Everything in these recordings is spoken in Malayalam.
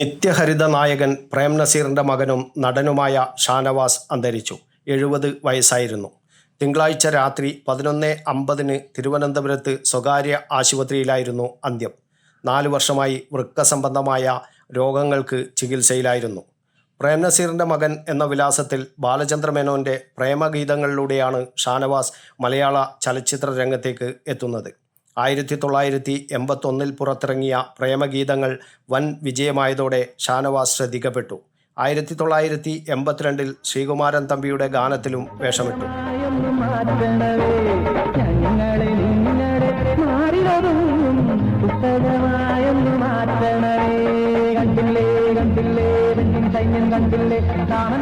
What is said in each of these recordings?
നിത്യഹരിത നായകൻ പ്രേം നസീറിന്റെ മകനും നടനുമായ ഷാനവാസ് അന്തരിച്ചു. എഴുപത് വയസ്സായിരുന്നു. തിങ്കളാഴ്ച രാത്രി പതിനൊന്ന് അമ്പതിന് തിരുവനന്തപുരത്ത് സ്വകാര്യ ആശുപത്രിയിലായിരുന്നു അന്ത്യം. നാല് വർഷമായി വൃക്ക സംബന്ധമായ രോഗങ്ങൾക്ക് ചികിത്സയിലായിരുന്നു. പ്രേം നസീറിന്റെ മകൻ എന്ന വിലാസത്തിൽ ബാലചന്ദ്ര മേനോന്റെ പ്രേമഗീതങ്ങളിലൂടെയാണ് ഷാനവാസ് മലയാള ചലച്ചിത്ര രംഗത്തേക്ക് എത്തുന്നത്. ആയിരത്തി തൊള്ളായിരത്തി എൺപത്തൊന്നിൽ പുറത്തിറങ്ങിയ പ്രേമഗീതങ്ങൾ വൻ വിജയമായതോടെ ഷാനവാസ് ശ്രദ്ധിക്കപ്പെട്ടു ആയിരത്തി തൊള്ളായിരത്തി എൺപത്തിരണ്ടിൽ ശ്രീകുമാരൻ തമ്പിയുടെ ഗാനത്തിലും വേഷമിട്ടു കണ്ടില്ലേ കണ്ടില്ലേ കണ്ടില്ലേ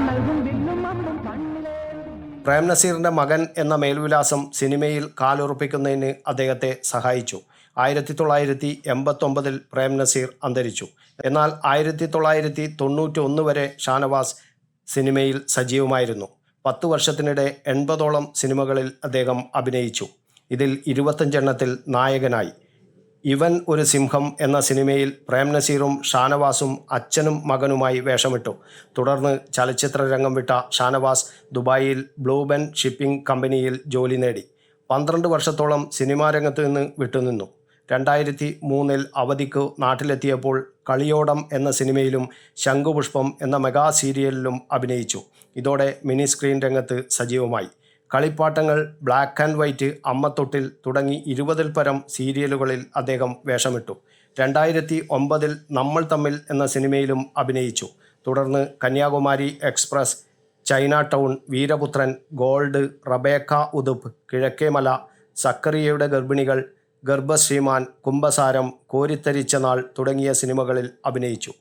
നൽകും പ്രേം നസീറിന്റെ മകൻ എന്ന മേൽവിലാസം സിനിമയിൽ കാലുറപ്പിക്കുന്നതിന് അദ്ദേഹത്തെ സഹായിച്ചു. ആയിരത്തി തൊള്ളായിരത്തി എൺപത്തൊമ്പതിൽ പ്രേം നസീർ അന്തരിച്ചു. എന്നാൽ ആയിരത്തി തൊള്ളായിരത്തി തൊണ്ണൂറ്റി ഒന്ന് വരെ ഷാനവാസ് സിനിമയിൽ സജീവമായിരുന്നു. പത്ത് വർഷത്തിനിടെ എൺപതോളം സിനിമകളിൽ അദ്ദേഹം അഭിനയിച്ചു. ഇതിൽ ഇരുപത്തഞ്ചെണ്ണത്തിൽ നായകനായി. ഇവൻ ഒരു സിംഹം എന്ന സിനിമയിൽ പ്രേം നസീറും ഷാനവാസും അച്ഛനും മകനുമായി വേഷമിട്ടു. തുടർന്ന് ചലച്ചിത്ര രംഗം വിട്ട ഷാനവാസ് ദുബായിൽ ബ്ലൂബെൻ ഷിപ്പിംഗ് കമ്പനിയിൽ ജോലി നേടി. പന്ത്രണ്ട് വർഷത്തോളം സിനിമാ രംഗത്ത് നിന്ന് വിട്ടുനിന്നു രണ്ടായിരത്തി മൂന്നിൽ അവധിക്ക് നാട്ടിലെത്തിയപ്പോൾ കളിയോടം എന്ന സിനിമയിലും ശംഖുപുഷ്പം എന്ന മെഗാ സീരിയലിലും അഭിനയിച്ചു. ഇതോടെ മിനി സ്ക്രീൻ രംഗത്ത് സജീവമായി. കളിപ്പാട്ടങ്ങൾ ബ്ലാക്ക് ആൻഡ് വൈറ്റ് അമ്മത്തൊട്ടിൽ തുടങ്ങി ഇരുപതിൽ പരം സീരിയലുകളിൽ അദ്ദേഹം വേഷമിട്ടു. രണ്ടായിരത്തി ഒമ്പതിൽ നമ്മൾ തമ്മിൽ എന്ന സിനിമയിലും അഭിനയിച്ചു. തുടർന്ന് Kanyakumari express Chinatown Veeraputhran gold Rebecca ഉദുപ് Kizhakkemala സക്കറിയയുടെ ഗർഭിണികൾ ഗർഭശ്രീമാൻ കുംഭസാരം കോരിത്തരിച്ച നാൾ തുടങ്ങിയ സിനിമകളിൽ അഭിനയിച്ചു.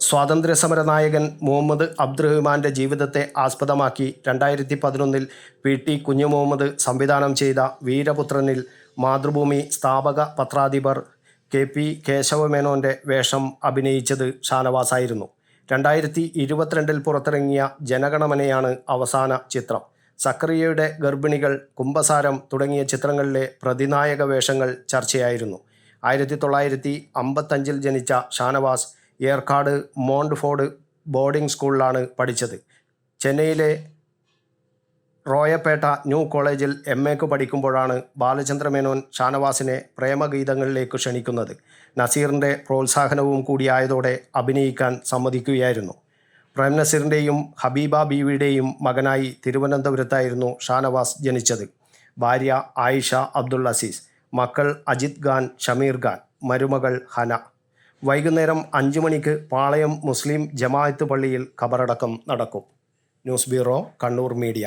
സ്വാതന്ത്ര്യസമര നായകൻ മുഹമ്മദ് അബ്ദുറഹ്മാന്റെ ജീവിതത്തെ ആസ്പദമാക്കി രണ്ടായിരത്തി പതിനൊന്നിൽ പി ടി കുഞ്ഞു മുഹമ്മദ് സംവിധാനം ചെയ്ത വീരപുത്രനിൽ മാതൃഭൂമി സ്ഥാപക പത്രാധിപർ കെ പി കേശവമേനോന്റെ വേഷം അഭിനയിച്ചത് ഷാനവാസായിരുന്നു. രണ്ടായിരത്തി ഇരുപത്തിരണ്ടിൽ പുറത്തിറങ്ങിയ ജനഗണമനയാണ് അവസാന ചിത്രം. സക്രിയയുടെ ഗർഭിണികൾ കുംഭസാരം തുടങ്ങിയ ചിത്രങ്ങളിലെ പ്രതിനായക വേഷങ്ങൾ ചർച്ചയായിരുന്നു. ആയിരത്തി തൊള്ളായിരത്തി അമ്പത്തഞ്ചിൽ ജനിച്ച ഷാനവാസ് ഏർക്കാട് മോണ്ട്ഫോർഡ് ബോർഡിംഗ് സ്കൂളിലാണ് പഠിച്ചത്. ചെന്നൈയിലെ റോയപ്പേട്ട ന്യൂ കോളേജിൽ എം എക്ക് പഠിക്കുമ്പോഴാണ് ബാലചന്ദ്ര മേനോൻ ഷാനവാസിനെ പ്രേമഗീതങ്ങളിലേക്ക് ക്ഷണിക്കുന്നത്. നസീറിന്റെ പ്രോത്സാഹനവും കൂടിയായതോടെ അഭിനയിക്കാൻ സമ്മതിക്കുകയായിരുന്നു. പ്രേം നസീറിന്റെയും ഹബീബ ബീവിയുടെയും മകനായി തിരുവനന്തപുരത്തായിരുന്നു ഷാനവാസ് ജനിച്ചത്. ഭാര്യ ആയിഷ അബ്ദുൾ അസീസ് മക്കൾ അജിത് ഖാൻ ഷമീർ ഖാൻ മരുമകൾ ഹന. വൈകുന്നേരം അഞ്ചു മണിക്ക് പാളയം മുസ്ലിം ജമാഅത്ത് പള്ളിയിൽ ഖബറടക്കം നടക്കും. News bureau Kannur media.